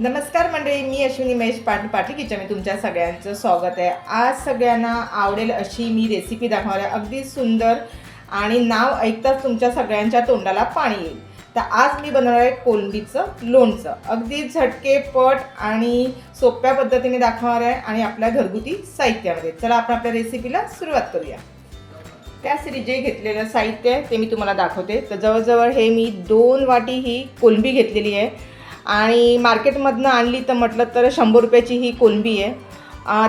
नमस्कार मंडळी मी अश्विनी महेश पाटील पाटील किचन तुमच्या सगळ्यांचं स्वागत आहे. आज सगळ्यांना आवडेल अशी मी रेसिपी दाखवणार आहे. अगदी सुंदर आणि नाव ऐकताच तुमच्या सगळ्यांच्या तोंडाला पाणी येईल. तर आज मी बनवणार आहे कोलंबीचं लोणचं. अगदी झटके पट आणि सोप्या पद्धतीने दाखवणार आहे आणि आपल्या घरगुती साहित्यामध्ये. चला आपण आपल्या रेसिपीला सुरुवात करूया. त्यासाठी जे घेतलेलं साहित्य आहे ते मी तुम्हाला दाखवते. तर जवळजवळ हे मी दोन वाटी ही कोलंबी घेतलेली आहे. आणि मार्केटमधनं आणली तर म्हटलं तर शंभर रुपयाची ही कोलंबी आहे.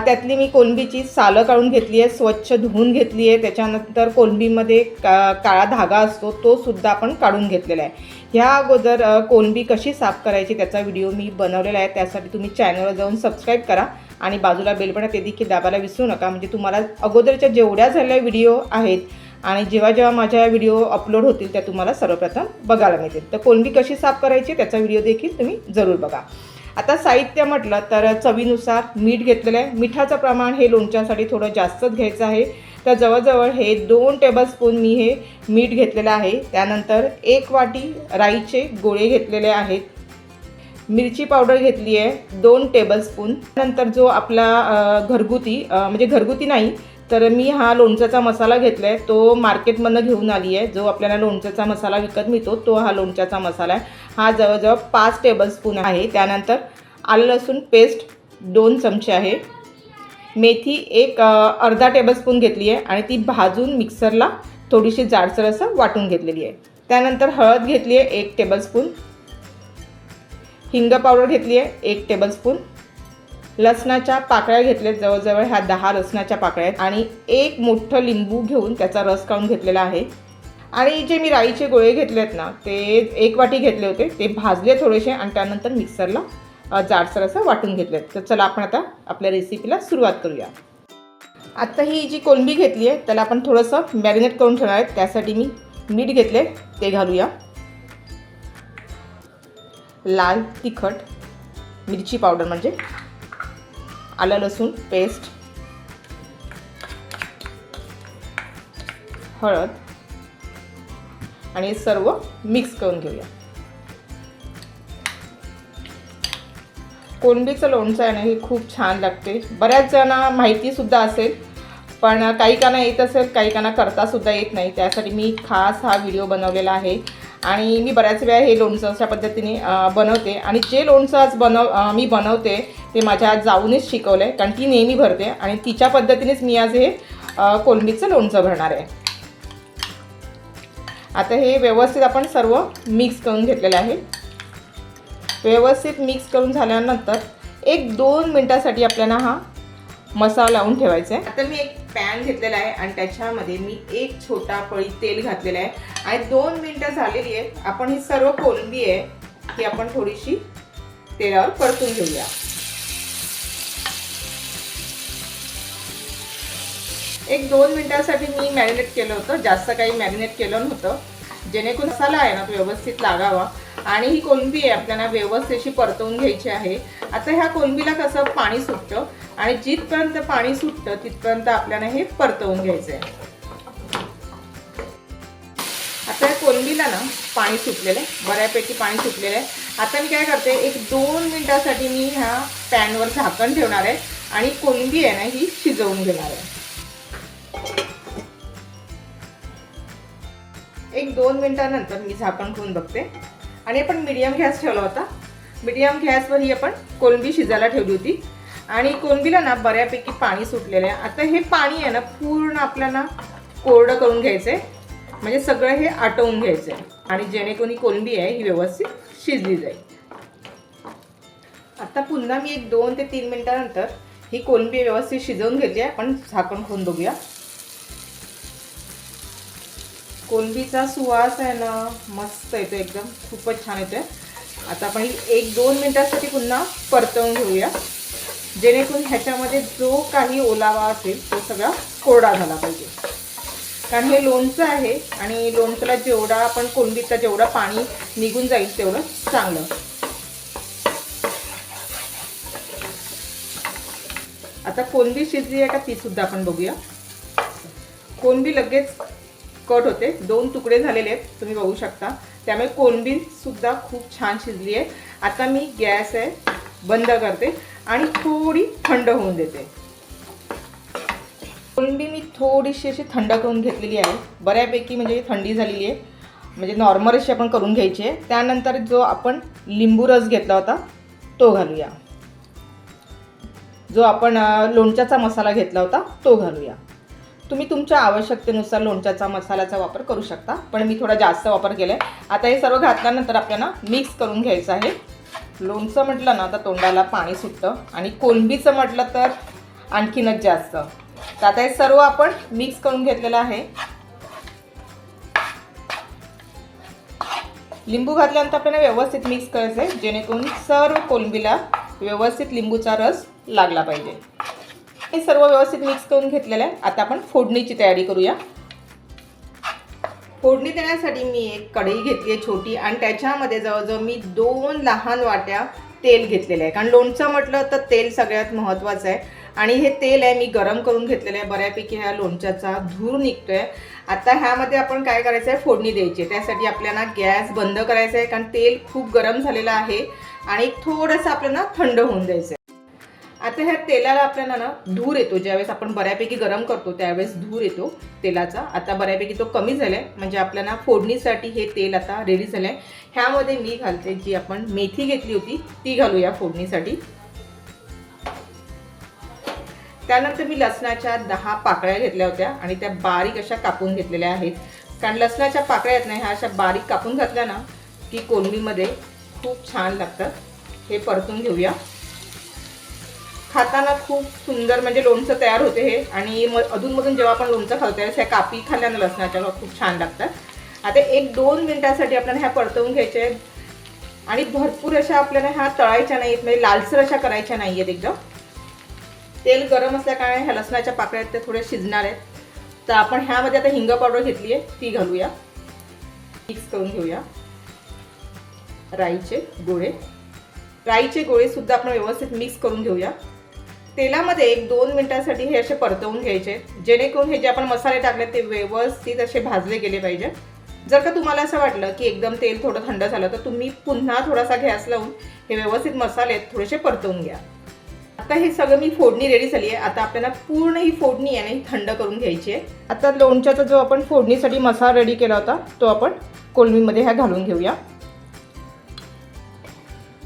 त्यातली मी कोलंबीची सालं काढून घेतली आहे स्वच्छ धुवून घेतली आहे. त्याच्यानंतर कोलंबीमध्ये का काळा धागा असतो तो सुद्धा आपण काढून घेतलेला आहे. ह्या अगोदर कोलंबी कशी साफ करायची त्याचा व्हिडिओ मी बनवलेला आहे. त्यासाठी तुम्ही चॅनलवर जाऊन सबस्क्राईब करा आणि बाजूला बेल ते देखील दाबायला विसरू नका. म्हणजे तुम्हाला अगोदरच्या जेवढ्या झालेल्या व्हिडिओ आहेत आणि जेव्हा जेव्हा माझ्या व्हिडिओ अपलोड होतील त्या तुम्हाला सर्वप्रथम बघायला मिळतील. तर कोलंबी कशी साफ करायची त्याचा व्हिडिओ देखील तुम्ही जरूर बघा. आता साहित्य म्हटलं तर चवीनुसार मीठ घेतलेलं आहे. मिठाचं प्रमाण हे लोणच्यासाठी थोडं जास्तच घ्यायचं आहे. तर जवळजवळ हे दोन टेबलस्पून मी हे मीठ घेतलेलं आहे. त्यानंतर एक वाटी राईचे गोळे घेतलेले आहेत. मिरची पावडर घेतली आहे दोन टेबलस्पून नंतर जो आपला घरगुती म्हणजे घरगुती नाही तर मी हा लोणच्याचा मसाला घेतला आहे तो मार्केटमधनं घेऊन आली आहे जो आपल्याला लोणच्याचा मसाला विकत मिळतो तो हा लोणच्याचा मसाला आहे. हा जवळजवळ पाच टेबलस्पून आहे. त्यानंतर आलं लसूण पेस्ट दोन चमचे आहे. मेथी एक अर्धा टेबलस्पून घेतली आहे आणि ती भाजून मिक्सरला थोडीशी जाडसर असं वाटून घेतलेली आहे. त्यानंतर हळद घेतली आहे एक टेबलस्पून हिंग पावडर घेतली आहे एक टेबलस्पून लसणाच्या पाकळ्या घेतल्यात जवळजवळ ह्या दहा लसणाच्या पाकळ्या आहेत. आणि एक मोठं लिंबू घेऊन त्याचा रस काढून घेतलेला आहे. आणि जे मी राईचे गोळे घेतले आहेत ना ते एक वाटी घेतले होते. ते भाजले थोडेसे आणि त्यानंतर मिक्सरला जाडसर असं वाटून घेतले तर चला आपण आता आपल्या रेसिपीला सुरुवात करूया. आत्ता ही जी कोलंबी घेतली आहे त्याला आपण थोडंसं मॅरिनेट करून ठेवणार आहे. त्यासाठी मी मीठ घेतले ते घालूया. लाल तिखट मिरची पावडर म्हणजे आलं लसूण पेस्ट हळद आणि सर्व मिक्स करून घेऊया. कोणबीचं लोणचं आहे ना हे खूप छान लागते. बऱ्याच जणांना माहितीसुद्धा असेल पण काही काना येत असेल काही काना करतासुद्धा येत नाही. त्यासाठी मी खास हा व्हिडिओ बनवलेला आहे. आणि मी बऱ्याच वेळा हे लोणचं अशा पद्धतीने बनवते. आणि जे लोणचं आज बनव मी बनवते ते माझ्या आज जाऊनच शिकवलं आहे कारण ती नेहमी भरते आणि तिच्या पद्धतीनेच मी आज हे कोलंबीचं लोणचं भरणार आहे. आता हे व्यवस्थित आपण सर्व मिक्स करून घेतलेलं आहे. व्यवस्थित मिक्स करून झाल्यानंतर एक दोन मिनटासाठी आपल्याला हा मसाला लावून ठेवायचा आहे. आता मी एक पॅन घेतलेला आहे आणि त्याच्यामध्ये मी एक छोटा पळी तेल घातलेला आहे. आणि दोन मिनटं झालेली आहेत. आपण ही सर्व कोलंबी आहे ती आपण थोडीशी तेलावर परतून घेऊया. एक दोन मिनटासाठी मी मॅरिनेट केलं होतं. जास्त काही मॅरिनेट केलं नव्हतं. जेणेकरून मसाला आहे ना तो व्यवस्थित लागावा. आणि ही कोलंबी आहे आपल्याला व्यवस्थेशी परतवून घ्यायची आहे. आता ह्या कोलंबीला कसं पाणी सुटतं आणि जिथपर्यंत पाणी सुटतं तिथपर्यंत आपल्याला हे परतवून घ्यायचं आहे आता या कोलंबीला ना पाणी सुटलेलं आहे. बऱ्यापैकी पाणी सुटलेलं आहे. आता मी काय करते एक दोन मिनिटासाठी मी ह्या पॅनवर झाकण ठेवणार आहे. आणि कोलंबी आहे ना ही शिजवून घेणार आहे. एक दोन मिनटानंतर मी झाकण खून बघते. आणि आपण मिडियम गॅस ठेवला होता. मिडियम गॅसवर ही आपण कोलंबी शिजायला ठेवली होती. आणि कोलंबीला ना बऱ्यापैकी पाणी सुटलेलं आहे. आता हे पाणी आहे ना पूर्ण आपल्याला कोरडं करून घ्यायचं आहे म्हणजे सगळं हे आटवून घ्यायचं आहे आणि जेणेकरून ही कोलंबी आहे ही व्यवस्थित शिजली जाईल. आता पुन्हा मी एक दोन ते तीन मिनटानंतर ही कोलंबी व्यवस्थित शिजवून घेतली आहे. आपण झाकण खोन बघूया. कोलंबीचा सुवास आहे ना मस्त येतो एकदम खूपच छान येतोय. आता आपण एक दोन मिनिटासाठी पुन्हा परतवून घेऊया. जेणेकरून ह्याच्यामध्ये जो काही ओलावा असेल तो सगळा कोरडा झाला पाहिजे. कारण हे लोणचं आहे आणि लोणचंला जेवढा आपण कोलंबीचा जेवढा पाणी निघून जाईल तेवढं चांगलं. आता कोलंबी शिजली आहे का ती सुद्धा आपण बघूया. कोलंबी लगेच कट होते. दोन तुकडे झालेले आहेत तुम्ही बघू शकता. त्यामुळे कोलंबी सुद्धा खूप छान शिजली आहे. आता मी गॅस आहे बंद करते आणि थोडी थंड होऊन देते. कोळंबी मी थोडीशी अशी थंड करून घेतलेली आहे. बऱ्यापैकी म्हणजे थंडी झालेली आहे. म्हणजे नॉर्मल अशी आपण करून घ्यायची आहे. त्यानंतर जो आपण लिंबू रस घेतला होता तो घालूया. जो आपण लोणच्याचा मसाला घेतला होता तो घालूया. तुम्ही तुमच्या आवश्यकतेनुसार लोणच्याचा मसाल्याचा वापर करू शकता. पण मी थोडा जास्त वापर केला आहे आता हे सर्व घातल्यानंतर आपल्याला मिक्स करून घ्यायचं आहे. लोणचं म्हटलं ना तर तोंडाला पाणी सुटतं. आणि कोलंबीचं म्हटलं तर आणखीनच जास्त. तर आता हे सर्व आपण मिक्स करून घेतलेलं आहे. लिंबू घातल्यानंतर आपल्याला व्यवस्थित मिक्स करायचं आहे जेणेकरून सर्व कोलंबीला व्यवस्थित लिंबूचा रस लागला पाहिजे. हे सर्व व्यवस्थित मिक्स करून घेतलेलं आहे. आता आपण फोडणीची तयारी करूया. फोडणी देण्यासाठी मी एक कढई घेतली आहे छोटी आणि त्याच्यामध्ये जवळजवळ मी दोन लहान वाट्या तेल घेतलेलं आहे. कारण लोणचं म्हटलं तर तेल सगळ्यात महत्त्वाचं आहे. आणि हे तेल आहे मी गरम करून घेतलेलं आहे. बऱ्यापैकी ह्या लोणच्याचा धूर निघतो आहे आता ह्यामध्ये आपण काय करायचं आहे फोडणी द्यायची आहे. त्यासाठी आपल्याला गॅस बंद करायचा आहे. कारण तेल खूप गरम झालेलं आहे. आणि थोडंसं आपल्याला थंड होऊन द्यायचं आहे. आता ह्या तेलाला आपल्याला ना धूर येतो. ज्यावेळेस आपण बऱ्यापैकी गरम करतो त्यावेळेस धूर येतो तेलाचा. आता बऱ्यापैकी तो कमी झालाय. म्हणजे आपल्याला फोडणीसाठी हे तेल आता रेडी झालंय. ह्यामध्ये मी घालते जी आपण मेथी घेतली होती ती घालूया फोडणीसाठी. त्यानंतर मी लसणाच्या दहा पाकळ्या घेतल्या होत्या आणि त्या बारीक अशा कापून घेतलेल्या आहेत. कारण लसणाच्या पाकळ्या आहेत ना ह्या अशा बारीक कापून घातल्या ना की कोलमीमध्ये खूप छान लागतात. हे परतून घेऊया. खाताना खूप सुंदर म्हणजे लोणचं तयार होते हे. आणि मग अधूनमधून जेव्हा आपण लोणचं खातो त्यावेळेस ह्या कापी खाल्ल्यानं लसणाच्या खूप छान लागतात. आता एक दोन मिनटासाठी आपल्याला ह्या परतवून घ्यायच्या आहेत. आणि भरपूर अशा आपल्याला ह्या तळायच्या नाहीत म्हणजे लालसर अशा करायच्या नाही आहेत एकदम. तेल गरम असल्याकारणे ह्या लसणाच्या पाकळ्या आहेत त्या थोड्या शिजणार आहेत. तर आपण ह्यामध्ये आता हिंग पावडर घेतली आहे ती घालूया. मिक्स करून घेऊया. राईचे गोळे. राईचे गोळेसुद्धा आपण व्यवस्थित मिक्स करून घेऊया. तेलामध्ये एक दोन मिनिटांसाठी हे असे परतवून घ्यायचे. जेणेकरून हे जे आपण मसाले टाकले ते व्यवस्थित असे भाजले गेले पाहिजे. जर का तुम्हाला असं वाटलं की एकदम तेल थोडं थंड झालं तर तुम्ही पुन्हा थोडासा गॅस लावून हे व्यवस्थित मसाले थोडेसे परतवून घ्या. आता हे सगळं मी फोडणी रेडी झाली आहे. आता आपल्याला पूर्ण ही फोडणी आहे ना ही थंड करून घ्यायची आहे. आता लोणच्याचा जो आपण फोडणीसाठी मसाला रेडी केला होता तो आपण कोलमीमध्ये ह्या घालून घेऊया.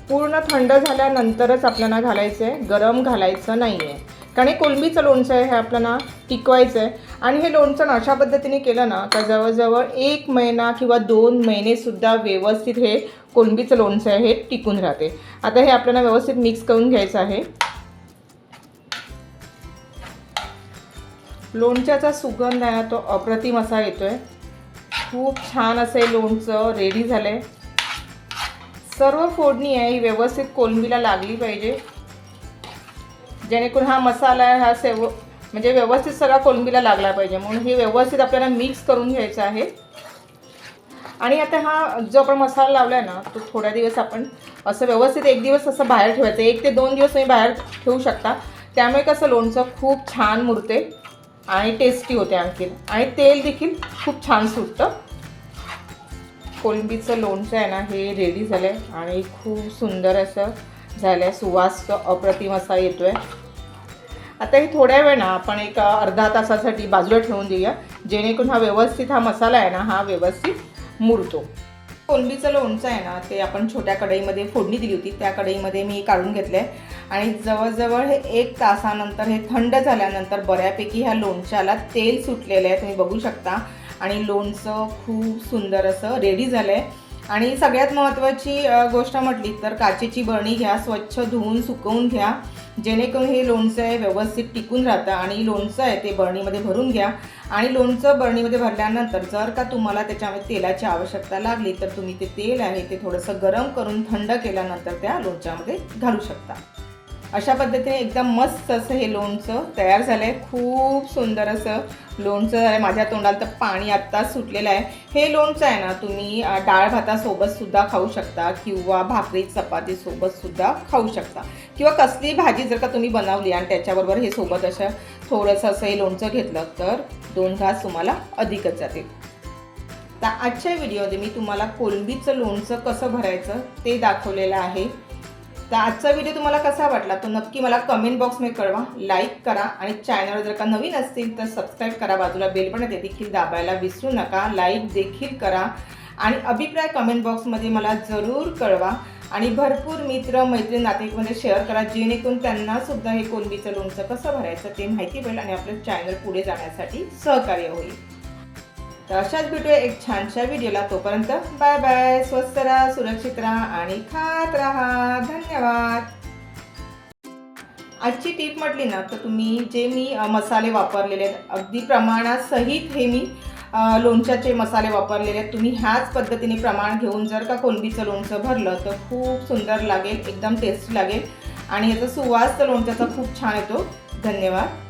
पूर्ण थंड झाल्यानंतरच आपल्याला घालायचं आहे गरम घालायचं नाही आहे कारण हे कोलंबीचं लोणचं आहे हे आपल्याला टिकवायचं आहे आणि हे लोणचं अशा पद्धतीने केलं ना तर जवळजवळ एक महिना किंवा दोन महिनेसुद्धा व्यवस्थित हे कोलंबीचं लोणचं आहे हे टिकून राहते. आता हे आपल्याला व्यवस्थित मिक्स करून घ्यायचं आहे. लोणच्याचा सुगंध आहे ना तो अप्रतिम असा येतो आहे खूप छान असं हे लोणचं रेडी झालं आहे सर्व फोडणी आहे ही व्यवस्थित कोलंबीला लागली पाहिजे. जेणेकरून हा मसाला आहे हा सेव म्हणजे व्यवस्थित सगळा कोलंबीला लागला पाहिजे. म्हणून हे व्यवस्थित आपल्याला मिक्स करून घ्यायचं आहे. आणि आता हा जो आपण मसाला लावला आहे ना तो थोड्या दिवस आपण असं व्यवस्थित एक दिवस असं बाहेर ठेवायचं. एक ते दोन दिवस तुम्ही बाहेर ठेवू शकता. त्यामुळे कसं लोणचं खूप छान मुरते आणि टेस्टी होते आणखीन. आणि तेल देखील खूप छान सुटतं. कोलंबीचं लोणचं आहे ना हे रेडी झालं आहे आणि खूप सुंदर असं झालं आहे सुवास अप्रतिम असा येतो आहे आता हे थोड्या वेळ ना आपण एक अर्धा तासासाठी बाजूला ठेवून देऊया. जेणेकरून हा व्यवस्थित हा मसाला आहे ना हा व्यवस्थित मुरतो. कोलंबीचं लोणचं आहे ना ते आपण छोट्या कढईमध्ये फोडणी दिली होती. त्या कढईमध्ये मी काढून घेतलं आहे आणि जवळजवळ हे एक तासानंतर हे थंड झाल्यानंतर बऱ्यापैकी ह्या लोणच्याला तेल सुटलेलं आहे. तुम्ही बघू शकता. आणि लोणचं खूप सुंदर असं रेडी झालं आहे आणि सगळ्यात महत्त्वाची गोष्ट म्हटली तर काचेची बरणी घ्या स्वच्छ धुवून सुकवून घ्या. जेणेकरून हे लोणचं आहे व्यवस्थित टिकून राहतं आणि लोणचं आहे ते बरणीमध्ये भरून घ्या. आणि लोणचं बरणीमध्ये भरल्यानंतर जर का तुम्हाला त्याच्यामध्ये तेलाची आवश्यकता लागली तर तुम्ही ते तेल आहे ते थोडंसं गरम करून थंड केल्यानंतर त्या लोणच्यामध्ये घालू शकता. अशा पद्धतीने एकदम मस्त असं हे लोणचं तयार झालं आहे खूप सुंदर असं लोणचं झालं माझ्या तोंडाला तर पाणी आत्ताच सुटलेलं आहे. हे लोणचं आहे ना तुम्ही डाळ भातासोबत सुद्धा खाऊ शकता किंवा भाकरी चपातीसोबतसुद्धा खाऊ शकता. किंवा कसली भाजी जर का तुम्ही बनवली आणि त्याच्याबरोबर हे सोबत असं थोडंसं असं हे लोणचं घेतलं तर दोन घास तुम्हाला अधिकच जातील. तर आजच्या व्हिडिओमध्ये मी तुम्हाला कोलंबीचं लोणचं कसं भरायचं ते दाखवलेलं आहे. तर आजचा व्हिडिओ तुम्हाला कसा वाटला तो नक्की मला कमेंट बॉक्समध्ये कळवा. लाईक करा आणि चॅनलवर जर का नवीन असतील तर सबस्क्राईब करा. बाजूला बेल पण ते देखील दाबायला विसरू नका. लाईक देखील करा. आणि अभिप्राय कमेंट बॉक्समध्ये मला जरूर कळवा. आणि भरपूर मित्र मैत्रीण नातेवाईकमध्ये शेअर करा. जेणेकरून त्यांनासुद्धा हे कोलंबीचं लोणचं कसं भरायचं ते माहिती पडेल आणि आपलं चॅनल पुढे जाण्यासाठी सहकार्य होईल. तर अशाच भेटूया एक छानशा व्हिडिओला. तोपर्यंत बाय बाय. स्वस्त राहा सुरक्षित राहा आणि खात राहा. धन्यवाद. आजची टीप म्हटली ना तर तुम्ही जे मी मसाले वापरलेले आहेत अगदी प्रमाणासहित हे मी लोणच्याचे मसाले वापरलेले आहेत. तुम्ही ह्याच पद्धतीने प्रमाण घेऊन जर का कोलंबीचं लोणचं भरलं तर खूप सुंदर लागेल एकदम टेस्टी लागेल. आणि याचा सुवास तर लोणच्याचा खूप छान येतो. धन्यवाद.